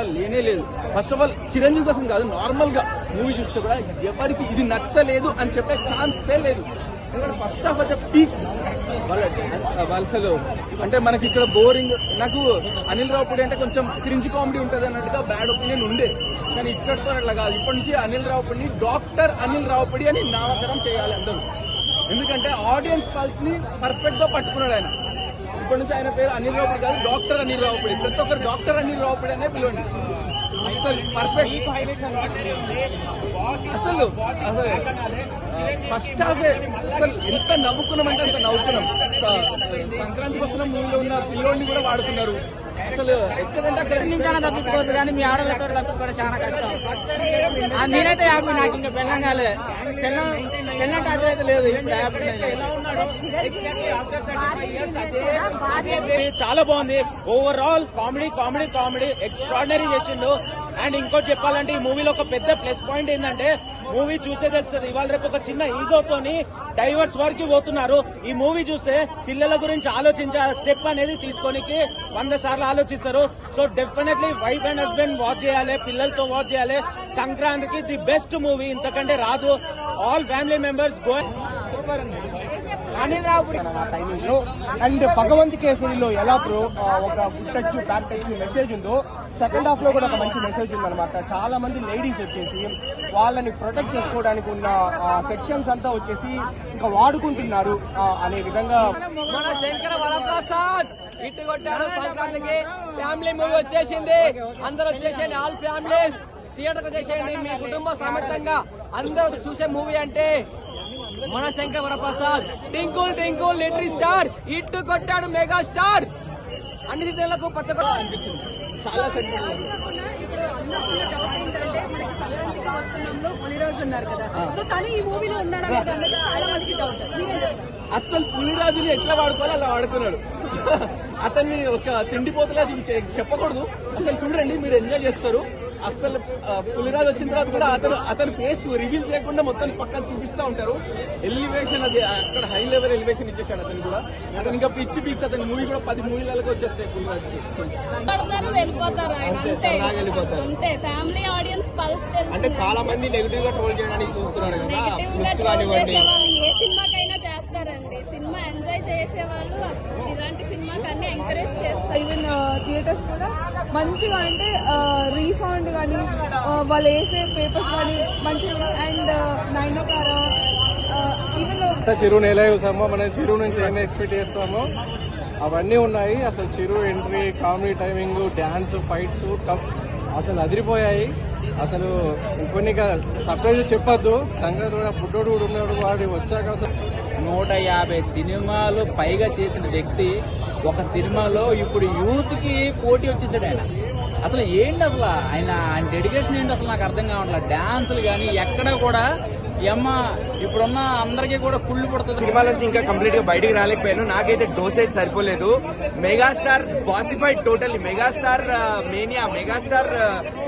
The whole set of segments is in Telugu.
ఎక్కడ లేనే లేదు. ఫస్ట్ ఆఫ్ ఆల్ చిరంజీవి కోసం కాదు నార్మల్గా మూవీ చూస్తే కూడా ఎవరికి ఇది నచ్చలేదు అని చెప్పే ఛాన్సే లేదు. ఎందుకంటే ఫస్ట్ ఆఫ్ ఆల్ పీక్స్ వాళ్ళ అంటే మనకి ఇక్కడ బోరింగ్ నాకు అనిల్ రావుపూడి అంటే కొంచెం క్రింజ్ కామెడీ ఉంటుంది అన్నట్టుగా బ్యాడ్ ఒపీనియన్ ఉండే. కానీ ఇక్కడితో అట్లా కాదు. ఇప్పటి నుంచి అనిల్ రావుపూడిని డాక్టర్ అనిల్ రావుపూడి అని నామకరణం చేయాలి అందరూ. ఎందుకంటే ఆడియన్స్ పల్స్ని పర్ఫెక్ట్గా పట్టుకున్నాడు ఆయన. ఇప్పటి నుంచి ఆయన పేరు అనిల్ రావుపడి కాదు డాక్టర్ అనిల్ రావుపడి. ప్రతి ఒక్కరు డాక్టర్ అనిల్ రావుపడి అనే పిలవండి. అసలు పర్ఫెక్ట్ అసలు అసలు ఫస్ట్ హాఫ్ అసలు ఎంత నవ్వుకున్నామంటే అంత నవ్వుకున్నాం. సంక్రాంతి సంక్రాంతికి వస్తున్న మూవీలో ఉన్న పిల్లోడిని కూడా వాడుతున్నారు అసలు ఎక్కడంటే తప్పించుకోవద్దు కానీ మీ ఆడలతో తప్పించుకోవడం చాలా కష్టం. నేనైతే హ్యాపీ. నాకు ఇంకా కాలేదు అయితే లేదు చాలా బాగుంది. Overall comedy comedy comedy extraordinary చేసిండు. అండ్ ఇంకోటి చెప్పాలంటే ఈ మూవీలో ఒక పెద్ద ప్లస్ పాయింట్ ఏంటంటే మూవీ చూసే తెలుస్తుంది. ఇవాళ రేపు ఒక చిన్న ఈగోతోని డైవర్స్ వరకు పోతున్నారు. ఈ మూవీ చూస్తే పిల్లల గురించి ఆలోచించే స్టెప్ అనేది తీసుకోనికి వంద సార్లు ఆలోచిస్తారు. So definitely wife and husband watch చేయాలి పిల్లలతో వాచ్ చేయాలి. సంక్రాంతికి ది బెస్ట్ మూవీ ఇంతకంటే రాదు. All family members go super అండి టైమింగ్లో అండ్ భగవంత్ కేసరిలో ఎలా ప్రో ఒక good touch back touch message ఉందో సెకండ్ హాఫ్లో కూడా ఒక మంచి మెసేజ్ ఉందన్నమాట చాలా మంది లేడీస్ వచ్చేసి వాళ్ళని ప్రొటెక్ట్ చేసుకోవడానికి ఉన్న సెక్షన్స్ అంతా వచ్చేసి ఇంకా వాడుకుంటున్నారు అనే విధంగా మన శంకర వరప్రసాద్ ఇటు కొట్టారు సంక్రాంతికి ఫ్యామిలీ మూవీ వచ్చేసింది అందరూ వచ్చేసేయండి ఆల్ ఫ్యామిలీస్ థియేటర్ వచ్చేసేయండి మీ కుటుంబ సమేతంగా అందరూ చూసే మూవీ అంటే మన Shankara Varaprasad twinkle twinkle little star ఇట్టు కొట్టాడు మెగా స్టార్ అన్ని సీజన్లకు కొత్త కొత్త చాలా కదా సో ఈ మూవీలో అస్సలు పులిరాజుని ఎట్లా వాడుకోవాలో అలా వాడుకున్నాడు. అతన్ని ఒక తిండిపోతలా చెప్పకూడదు. అసలు చూడండి మీరు ఎంజాయ్ చేస్తారు. అసలు పులిరాజు వచ్చిన తర్వాత కూడా అతను అతని ఫేస్ రివీల్ చేయకుండా మొత్తం పక్కన చూపిస్తా ఉంటారు. ఎలివేషన్ అది అక్కడ హై లెవెల్ ఎలివేషన్ ఇచ్చేసాడు అతను కూడా. అతను ఇంకా పిచ్చి పీక్స్ అతని మూవీ కూడా పది మూవీలకు వచ్చేస్తాయి పులిరాజుకి. ఫ్యామిలీ ఆడియన్స్ అంటే చాలా మంది నెగిటివ్గా ట్రోల్ చేయడానికి చూస్తున్నారు కదా. కానివ్వండి ఏ సినిమాకైనా ఎంజాయ్ చేసే వాళ్ళు ఇలాంటి సినిమాకి అన్ని ఎంకరేజ్ చేస్తారు. ఈవెన్ థియేటర్స్ కూడా మంచిగా అంటే రీసౌండ్ కానీ వాళ్ళు వేసే పేపర్స్ కానీ మంచిగా అండ్ నైన్ ఓ అంతా చెరువు నేల చూసామో. మనం చెరువు నుంచి ఏమి ఎక్స్పెక్ట్ చేస్తామో అవన్నీ ఉన్నాయి. అసలు చెరువు entry comedy timing dance fights అసలు అదిరిపోయాయి. అసలు కొన్ని సర్ప్రైజ్ చెప్పొద్దు. సంక్రాంతి కూడా పుట్టోడు కూడా ఉన్నాడు. వాడు వచ్చాక అసలు నూట యాభై సినిమాలు పైగా చేసిన వ్యక్తి ఒక సినిమాలో ఇప్పుడు యూత్కి పోటీ వచ్చేసాడు ఆయన. అసలు ఏంటి అసలు? ఆయన ఆయన డెడికేషన్ ఏంటి అసలు నాకు అర్థం కావట్లేదు. డాన్సులు కానీ ఎక్కడ కూడా అమ్మ ఇప్పుడున్న అందరికీ కూడా కుళ్ళు పడుతుంది. సినిమా నుంచి ఇంకా కంప్లీట్గా బయటికి రాలేకపోయాను. నాకైతే డోసేజ్ సరిపోలేదు. Megastar bossified total megastar mania megastar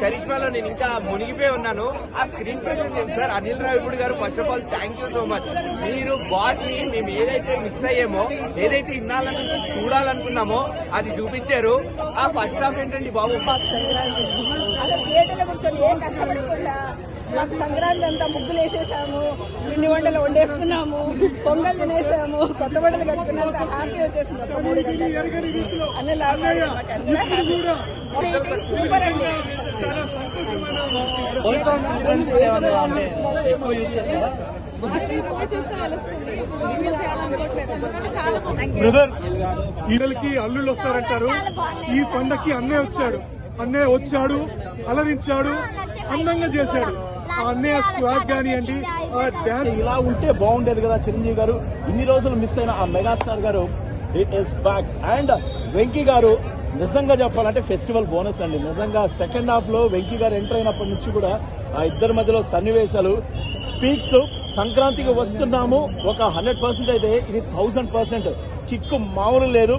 చరిష్మాలో నేను ఇంకా మునిగిపోయి ఉన్నాను. ఆ స్క్రీన్ ప్రెజెన్స్ ఏంటి sir? Anil Ravipudi garu first of all thank you so much మీరు బాస్ని మేము ఏదైతే మిస్ అయ్యామో ఏదైతే ఇన్నాళ్ళ చూడాలనుకున్నామో అది చూపించారు. ఆ ఫస్ట్ హాఫ్ ఏంటండి బాబు? అసలు థియేటర్లో కూర్చొని ఏ కష్టపడకుండా మాకు సంక్రాంతి అంతా ముగ్గులు వేసేసాము పిండి వంటలు వండేసుకున్నాము పొంగల్ తినేసాము కొత్త బట్టలు కట్టుకున్నంత హ్యాపీ వచ్చేసింది. అన్ని మాకు. సూపర్ అండి. బ్రదర్ ఈడలకి అల్లుళ్ళు వస్తారంటారు. ఈ పండక్కి అన్నయ్య వచ్చాడు. అన్నయ్య వచ్చాడు అలరించాడు అందంగా చేశాడు. ఆ అన్నయ్య స్వాగ్ కానివ్వండి ఆ డాన్స్ ఇలా ఉంటే బాగుండేది కదా చిరంజీవి గారు. ఇన్ని రోజులు మిస్ అయిన ఆ megastar garu it is back and Venky garu నిజంగా చెప్పాలంటే ఫెస్టివల్ బోనస్ అండి. నిజంగా సెకండ్ హాఫ్లో వెంకీ గారు ఎంటర్ అయినప్పటి నుంచి కూడా ఆ ఇద్దరి మధ్యలో సన్నివేశాలు. పీక్స్ సంక్రాంతికి వస్తున్నాము. ఒక హండ్రెడ్ పర్సెంట్ అయితే ఇది థౌసండ్ పర్సెంట్. కిక్ మామూలు లేదు.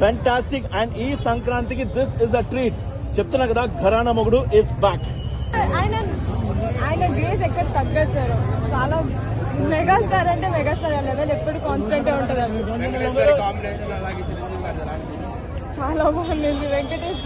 ఫెంటాస్టిక్ అండ్ ఈ సంక్రాంతికి దిస్ ఇస్ అ ట్రీట్ చెప్తున్నా కదా ఘరానా మొగుడు ఇస్ బ్యాక్ ఆయన ఆయన గ్రేస్ ఎక్కడ తగ్గచ్చారు చాలా మెగాస్టార్ అంటే మెగాస్టార్ లెవెల్ ఎప్పుడు కాన్స్టెంట్ ఉంటుంది చాలా బాగుంది. వెంకటేష్